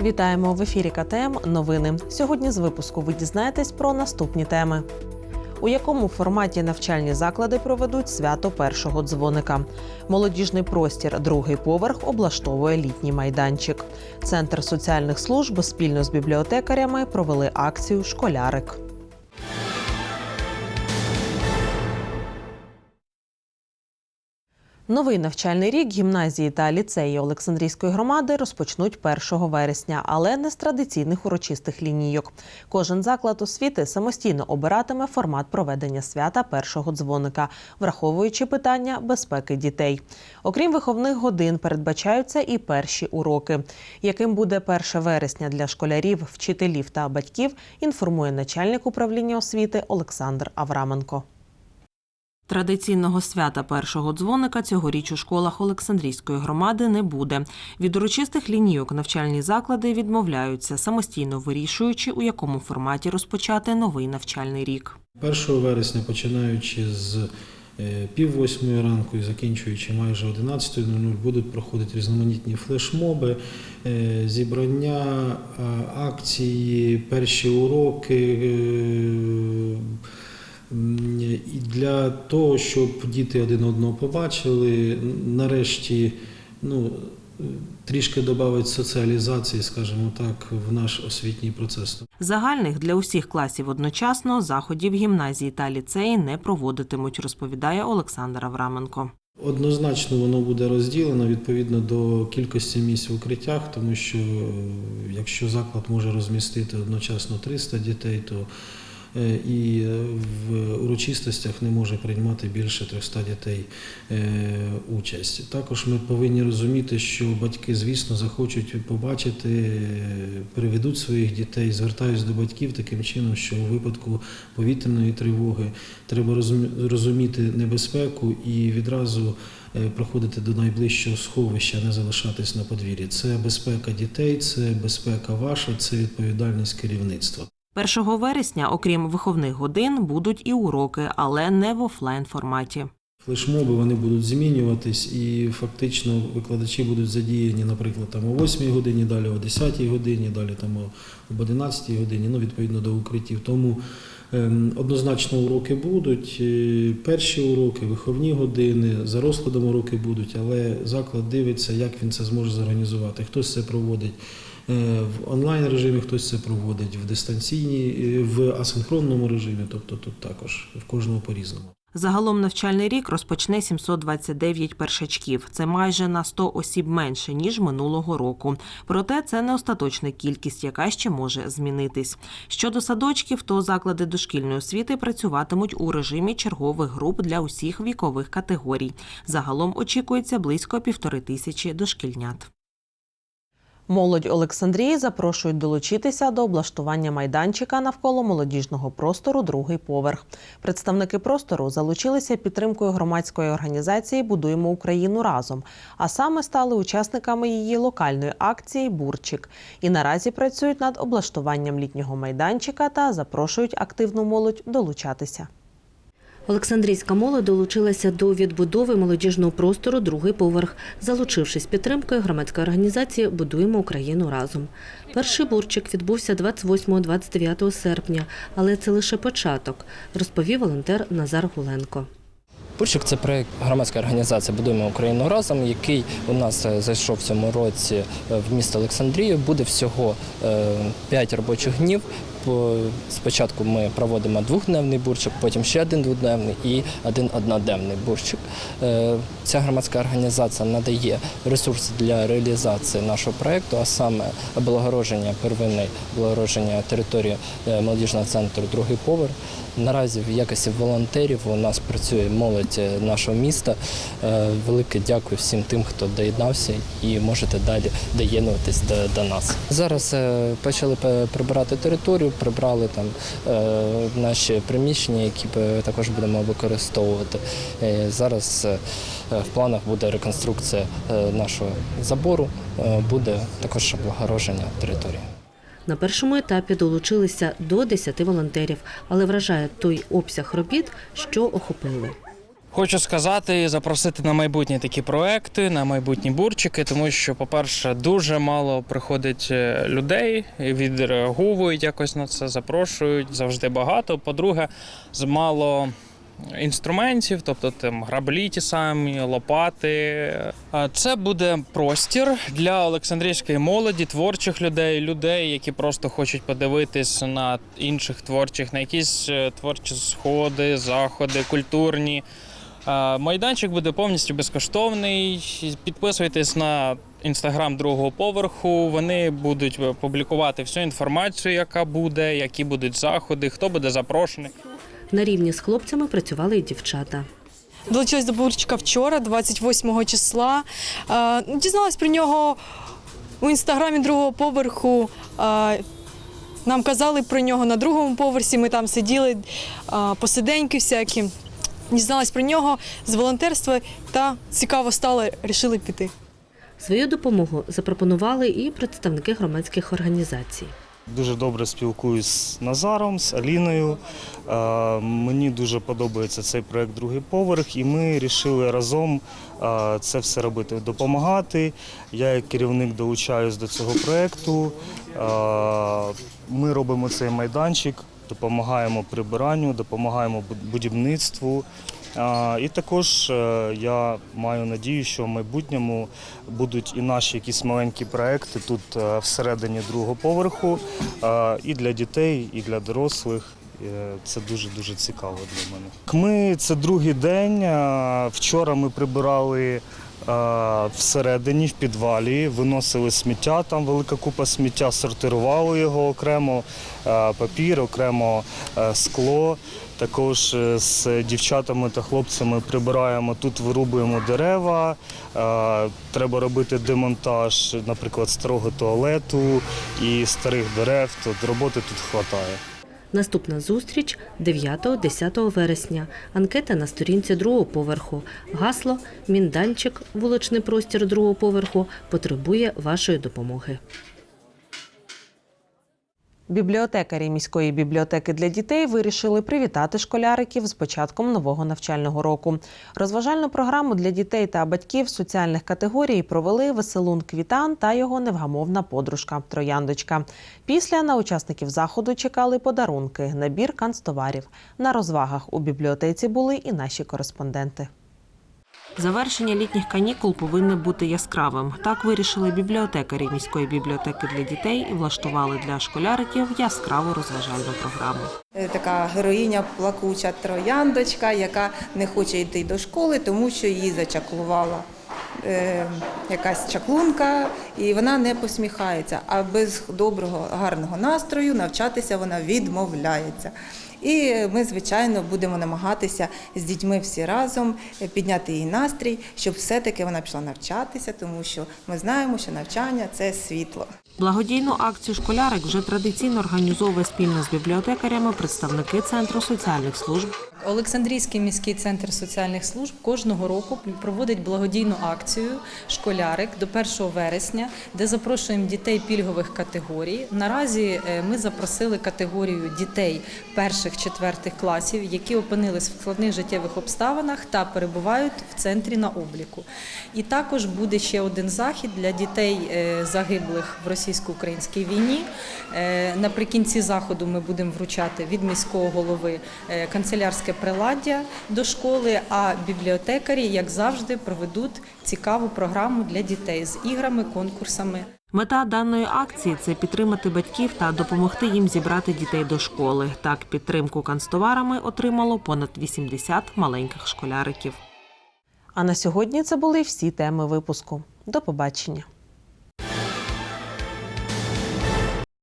Вітаємо в ефірі КТМ. Новини. Сьогодні з випуску ви дізнаєтесь про наступні теми. У якому форматі навчальні заклади проведуть свято першого дзвоника? Молодіжний простір, другий поверх облаштовує літній майданчик. Центр соціальних служб спільно з бібліотекарями провели акцію Школярик. Новий навчальний рік гімназії та ліцеї Олександрійської громади розпочнуть 1 вересня, але не з традиційних урочистих лінійок. Кожен заклад освіти самостійно обиратиме формат проведення свята першого дзвоника, враховуючи питання безпеки дітей. Окрім виховних годин, передбачаються і перші уроки. Яким буде 1 вересня для школярів, вчителів та батьків, інформує начальник управління освіти Олександр Авраменко. Традиційного свята першого дзвоника цьогоріч у школах Олександрійської громади не буде. Від урочистих лінійок навчальні заклади відмовляються, самостійно вирішуючи, у якому форматі розпочати новий навчальний рік. 1 вересня, починаючи з е, пів восьмої ранку і закінчуючи майже 11.00, будуть проходити різноманітні флешмоби, е, зібрання, е, акції, перші уроки. І для того, щоб діти один одного побачили, нарешті ну, трішки додати соціалізації, скажімо так, в наш освітній процес. Загальних для усіх класів одночасно заходів гімназії та ліцеї не проводитимуть, розповідає Олександр Авраменко. Однозначно воно буде розділено відповідно до кількості місць в укриттях, тому що е, якщо заклад може розмістити одночасно 300 дітей, то і е, в урочистостях не може приймати більше 300 дітей е, участь. Також ми повинні розуміти, що батьки, звісно, захочуть побачити, е, приведуть своїх дітей, звертаюсь до батьків таким чином, що у випадку повітряної тривоги треба розуміти небезпеку і відразу е, проходити до найближчого сховища, не залишатись на подвір'ї. Це безпека дітей, це безпека ваша, це відповідальність керівництва. 1 вересня, окрім виховних годин, будуть і уроки, але не в офлайн форматі. Флешмоби вони будуть змінюватись, і фактично викладачі будуть задіяні, наприклад, там о 8 годині, далі о 10 годині, далі там об 11 годині, ну відповідно до укриттів. Тому ем, однозначно уроки будуть. Е, Перші уроки, виховні години, за розкладом уроки будуть, але заклад дивиться, як він це зможе зорганізувати. Хтось це проводить. Е, В онлайн режимі хтось це проводить, в дистанційній, е, в асинхронному режимі, тобто тут також в кожного по-різному. Загалом навчальний рік розпочне 729 першачків. Це майже на 100 осіб менше ніж минулого року. Проте це не остаточна кількість, яка ще може змінитись. Щодо садочків, то заклади дошкільної освіти працюватимуть у режимі чергових груп для усіх вікових категорій. Загалом очікується близько півтори тисячі дошкільнят. Молодь Олександрії запрошують долучитися до облаштування майданчика навколо молодіжного простору другий поверх. Представники простору залучилися підтримкою громадської організації Будуємо Україну разом, а саме стали учасниками її локальної акції Бурчик і наразі працюють над облаштуванням літнього майданчика та запрошують активну молодь долучатися. Олександрійська молодь долучилася до відбудови молодіжного простору другий поверх, залучившись підтримкою громадської організації Будуємо Україну разом. Перший бурчик відбувся 28-29 серпня, але це лише початок, розповів волонтер Назар Гуленко. Бурчик це проект громадської організації Будуємо Україну разом, який у нас е, зайшов в цьому році е, в місто Олександрію. Буде всього 5 робочих днів. По- Спочатку ми проводимо двохдневний бурчик, потім ще один дводневний і один одноденний бурчик. Е, Ця громадська організація надає ресурси для реалізації нашого проекту, а саме облагородження первинне облагородження території е, молодіжного центру другий поверх. Наразі в якості волонтерів у нас працює молодь е, нашого міста. Велике дякую всім тим, хто доєднався і можете далі доєднуватись до, до нас. Зараз почали прибирати територію, прибрали там е, наші приміщення, які е, також будемо використовувати. Е, Зараз в планах буде реконструкція нашого забору, буде також облагородження території. На першому етапі долучилися до 10 волонтерів, але вражає той обсяг робіт, що охопили. Хочу сказати і запросити на майбутні такі проекти, на майбутні бурчики, тому що, по-перше, дуже мало приходить е, людей, відреагують якось на це, запрошують завжди багато. По-друге, мало інструментів, тобто там граблі ті самі, лопати. Це буде простір для Олександрійської молоді, творчих людей, людей, які просто хочуть подивитись на інших творчих, на якісь е, творчі сходи, заходи, культурні. Майданчик буде повністю безкоштовний. Підписуйтесь на інстаграм другого поверху. Вони будуть публікувати всю інформацію, яка буде, які будуть заходи, хто буде запрошений. На рівні з хлопцями працювали й дівчата. Долучилась до Бурчика вчора, 28 числа. Дізналась про нього у інстаграмі другого поверху. Нам казали про нього на другому поверсі. Ми там сиділи, посиденьки всякі. Дізналась про нього з волонтерства та цікаво стало, рішили піти. Свою допомогу запропонували і представники громадських організацій. Дуже добре спілкуюсь з Назаром, з Аліною. Мені дуже подобається цей проект Другий поверх, і ми вирішили разом це все робити, допомагати. Я як керівник долучаюсь до цього проекту. Ми робимо цей майданчик, допомагаємо прибиранню, допомагаємо будівництву. І також е, я маю надію, що в майбутньому будуть і наші якісь маленькі проекти тут е, всередині другого поверху. І для дітей, і для дорослих. Е, Це дуже дуже цікаво для мене. Ми це другий день. Вчора ми прибирали всередині, в підвалі, виносили сміття. Там велика купа сміття, сортирували його окремо, е, папір, окремо е, скло. Також е, з дівчатами та хлопцями прибираємо тут, вирубуємо дерева. Е, Треба робити демонтаж, наприклад, старого туалету і старих дерев. То роботи тут вистачає. Наступна зустріч 9-10 вересня. Анкета на сторінці другого поверху. Гасло Мінданчик, вуличний простір другого поверху потребує вашої допомоги. Бібліотекарі міської бібліотеки для дітей вирішили привітати школяриків з початком нового навчального року. Розважальну програму для дітей та батьків соціальних категорій провели веселун Квітан та його невгамовна подружка Трояндочка. Після на учасників заходу чекали подарунки, набір канцтоварів. На розвагах у бібліотеці були і наші кореспонденти. Завершення літніх канікул повинне бути яскравим. Так вирішили бібліотекарі міської бібліотеки для дітей і влаштували для школяриків яскраву розважальну програму. Е, така героїня плакуча трояндочка, яка не хоче йти до школи, тому що її зачаклувала е, якась чаклунка, і вона не посміхається. А без доброго, гарного настрою навчатися вона відмовляється. І ми, звичайно, будемо намагатися з дітьми всі разом е, підняти її настрій, щоб все-таки вона пішла навчатися, тому що ми знаємо, що навчання це світло. Благодійну акцію школярик вже традиційно організовує спільно з бібліотекарями представники центру соціальних служб. Олександрійський міський центр соціальних служб кожного року проводить благодійну акцію Школярик до 1 вересня, де запрошуємо дітей пільгових категорій. Наразі е, ми запросили категорію дітей перших четвертих класів, які опинились в складних життєвих обставинах та перебувають в центрі на обліку. І також буде ще один захід для дітей е, загиблих в російсько-українській війні. Е, Наприкінці заходу ми будемо вручати від міського голови е, канцелярське приладдя до школи, а бібліотекарі, як завжди, проведуть цікаву програму для дітей з іграми, конкурсами. Мета даної акції це підтримати батьків та допомогти їм зібрати дітей до школи. Так, підтримку канцтоварами отримало понад 80 маленьких школяриків. А на сьогодні це були всі теми випуску. До побачення.